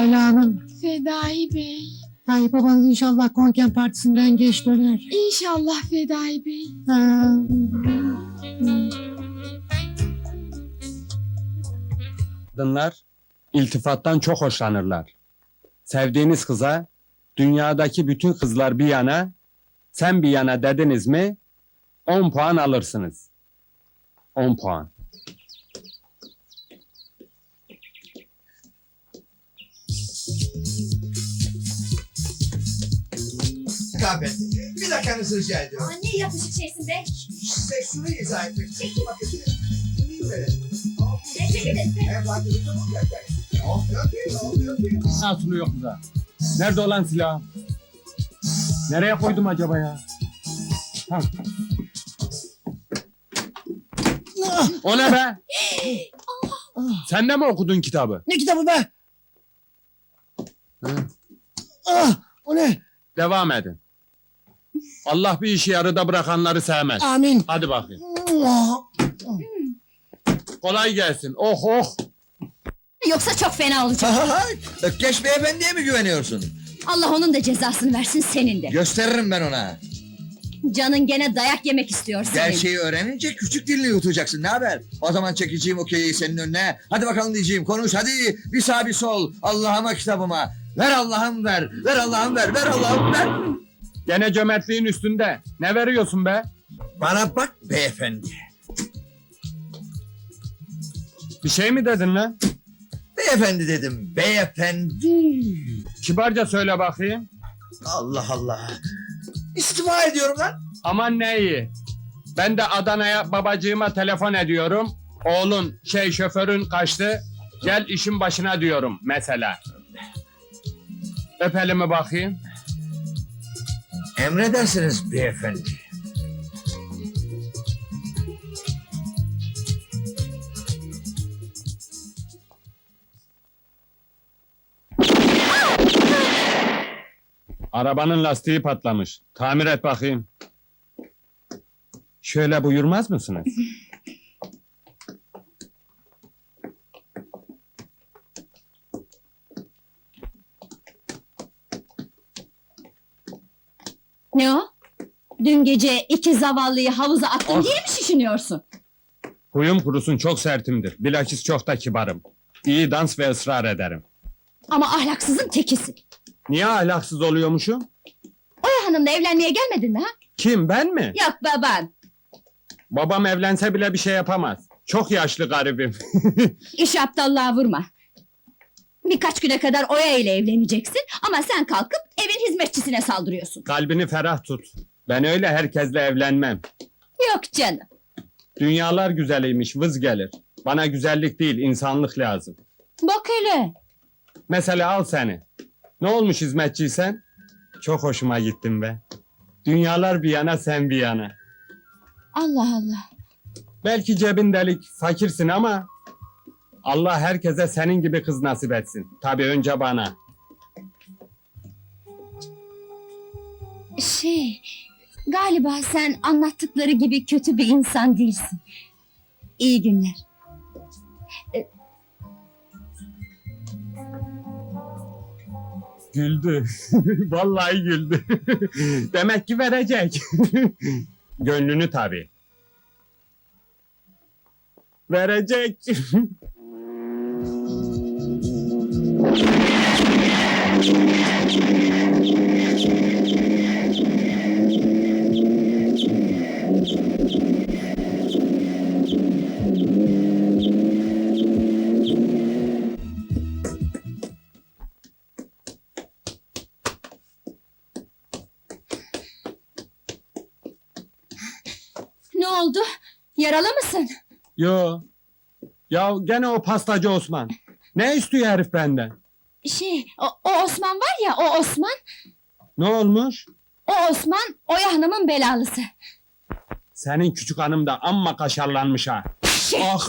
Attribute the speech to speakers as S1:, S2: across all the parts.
S1: Ayla Hanım.
S2: Fedai Bey.
S1: Ay babanız inşallah konken partisinden geç döner.
S2: İnşallah Fedai Bey.
S1: Ha.
S3: Kadınlar iltifattan çok hoşlanırlar. Sevdiğiniz kıza dünyadaki bütün kızlar bir yana, sen bir yana dediniz mi 10 puan alırsınız. 10 puan.
S4: Kahve. Bir dakikanızı rica ediyorum.
S5: Aa, ne yapışık şeysin be?
S4: Size şunu izah etmek için. Bakın. Dinleyin beni.
S5: Ne
S3: atılıyor kıza? Nerede olan silah? Nereye koydum acaba ya? Ha. O ne be? Sen de mi okudun kitabı?
S1: Ne kitabı be?
S3: Hı.
S1: Ah, o ne?
S3: Devam edin. Allah bir işi yarıda bırakanları sevmez.
S1: Amin.
S3: Hadi bakayım. Kolay gelsin. Oh oh.
S5: Yoksa çok fena olacak.
S4: Ökkeş beyefendiye mi güveniyorsun?
S5: Allah onun da cezasını versin senin de.
S4: Gösteririm ben ona.
S5: Canın gene dayak yemek istiyor senin.
S4: Gerçeği öğrenince küçük dilini yutacaksın. Ne haber? O zaman çekeceğim okeyi senin önüne. Hadi bakalım diyeceğim. Konuş hadi. Bir sağ bir sol. Allah'ıma kitabıma. Ver Allah'ım ver. Ver Allah'ım ver. Ver Allah'ım ver.
S3: Gene cömertliğin üstünde. Ne veriyorsun be?
S4: Bana bak beyefendi.
S3: Bir şey mi dedin lan?
S4: Beyefendi dedim. Beyefendi.
S3: Kibarca söyle bakayım.
S4: Allah Allah. İstifa ediyorum lan.
S3: Aman ne iyi. Ben de Adana'ya babacığıma telefon ediyorum. Oğlun şey şoförün kaçtı. Gel işin başına diyorum mesela. Öp elimi bakayım.
S4: Emredersiniz beyefendi.
S3: Arabanın lastiği patlamış. Tamir et bakayım. Şöyle buyurmaz mısınız?
S5: Ne o? Dün gece iki zavallıyı havuza attın
S3: Ah.
S5: diye mi şişiniyorsun?
S3: Huyum kurusun çok sertimdir. Bilakis çok da kibarım. İyi dans ve ısrar ederim.
S5: Ama ahlaksızın tekisin.
S3: Niye ahlaksız oluyormuşum?
S5: Oya hanımla evlenmeye gelmedin mi ha?
S3: Kim ben mi?
S5: Yok baban.
S3: Babam evlense bile bir şey yapamaz. Çok yaşlı garibim.
S5: İş aptallığa vurma. Birkaç güne kadar Oya ile evleneceksin ama sen kalkıp evin hizmetçisine saldırıyorsun.
S3: Kalbini ferah tut. Ben öyle herkesle evlenmem.
S5: Yok canım.
S3: Dünyalar güzeliymiş, vız gelir. Bana güzellik değil, insanlık lazım.
S5: Bak hele.
S3: Mesela al seni. Ne olmuş hizmetçiysen? Çok hoşuma gittin be. Dünyalar bir yana, sen bir yana.
S5: Allah Allah.
S3: Belki cebin delik, fakirsin ama... Allah herkese senin gibi kız nasip etsin. Tabii önce bana.
S5: Şey, galiba sen anlattıkları gibi kötü bir insan değilsin. İyi günler.
S3: Güldü. Vallahi güldü. Demek ki verecek. Gönlünü tabii. Verecek.
S5: Ne oldu? Yaralı mısın?
S3: Yo. Ya gene o pastacı Osman. Ne istiyor herif benden?
S5: Şey, o, o Osman var ya, o Osman.
S3: Ne olmuş?
S5: O Osman, Oya Hanım'ın belalısı.
S3: Senin küçük hanım da amma kaşarlanmış ha.
S5: Şey,
S3: Ah!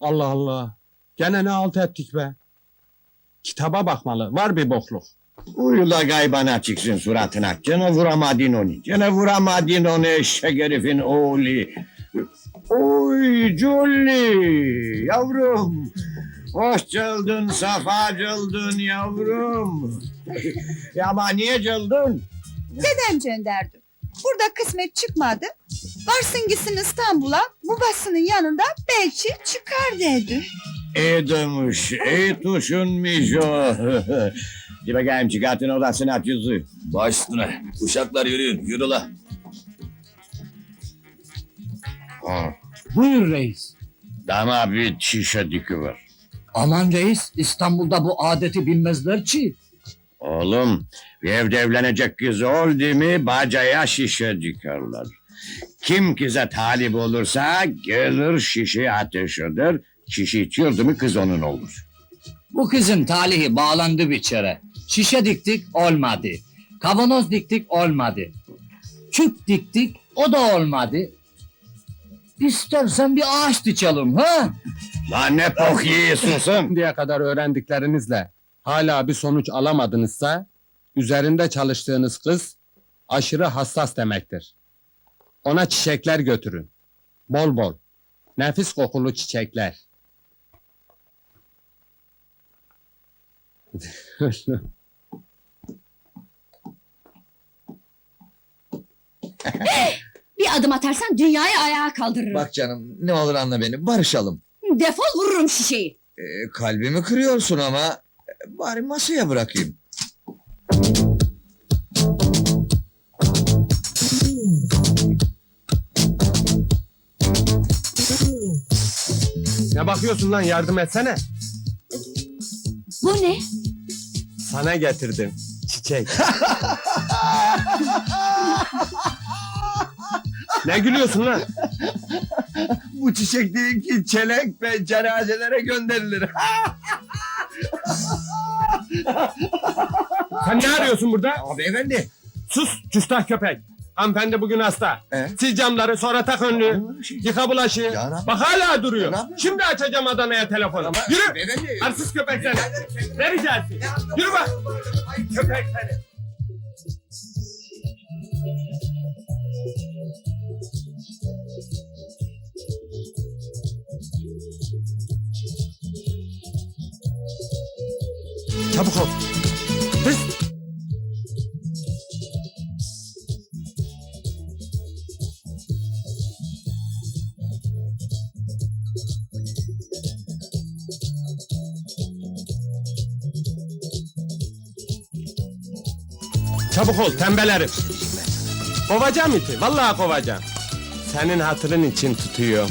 S3: Allah Allah. Gene ne halt ettik be? Kitaba bakmalı. Var bir bokluk.
S6: Uyula gaybana çıksın suratına. Gene vuramadın onu. Gene vuramadın onu eşek herifin oğlu. Oy Julie yavrum. Hoş geldin, safa geldin yavrum. ya ama niye geldin?
S7: Dedem gönderdi. Burada kısmet çıkmadı. Varsın gitsin İstanbul'a, babasının yanında belki çıkar dedi.
S6: İyi demiş, iyi düşünmüş o. Di bakayım çıkartın odasına at yüzü.
S8: Baş üstüne. Uşaklar yürüyün. Yürü la.
S6: Ha.
S9: Buyur reis.
S6: Dama bir şişe dikiver.
S9: Aman reis İstanbul'da bu adeti bilmezler ki.
S6: Oğlum, bir evde evlenecek kız oldu mu bacaya şişe dikerler. Kim kıza talip olursa gelir şişe ateş eder. Şişe içiyordu mu kız onun olur.
S9: Bu kızın talihi bağlandı bir kere. Şişe diktik olmadı. Kavanoz diktik olmadı. Küp diktik o da olmadı. İstersen bir ağaç diçelim ha?
S6: Lan ne pok yiyorsun sen?
S3: Şimdiye kadar öğrendiklerinizle hala bir sonuç alamadınızsa üzerinde çalıştığınız kız aşırı hassas demektir. Ona çiçekler götürün. Bol bol. Nefis kokulu çiçekler.
S5: adım atarsan dünyayı ayağa kaldırırım.
S4: Bak canım ne olur anla beni barışalım.
S5: Defol vururum şişeyi.
S4: Ee, kalbimi kırıyorsun ama e, bari masaya bırakayım.
S3: Ne bakıyorsun lan yardım etsene.
S5: Bu ne?
S3: Sana getirdim. Çiçek. ne gülüyorsun lan?
S4: Bu çiçek değil ki çelenk ve cenazelere gönderilir.
S3: Sen ne arıyorsun burada?
S4: Abi efendi.
S3: Sus küstah köpek. Hanımefendi bugün hasta.
S4: E?
S3: Sil camları sonra tak önlüğü. Yıka bulaşığı.
S4: Ya.
S3: Bak hala duruyor.
S4: Ya.
S3: Şimdi açacağım Adana'ya telefonu. Yürü.
S4: Beyefendi.
S3: Arsız köpek seni. Ne ricasin? Yürü bak. Köpek seni. Çabuk ol. Hız. Çabuk ol tembel herif. Kovacağım iti. Vallahi kovacağım. Senin hatırın için tutuyor.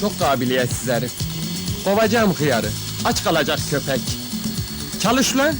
S3: Çok kabiliyetsiz herif. Kovacağım hıyarı. Aç kalacak köpek. Çalış lan.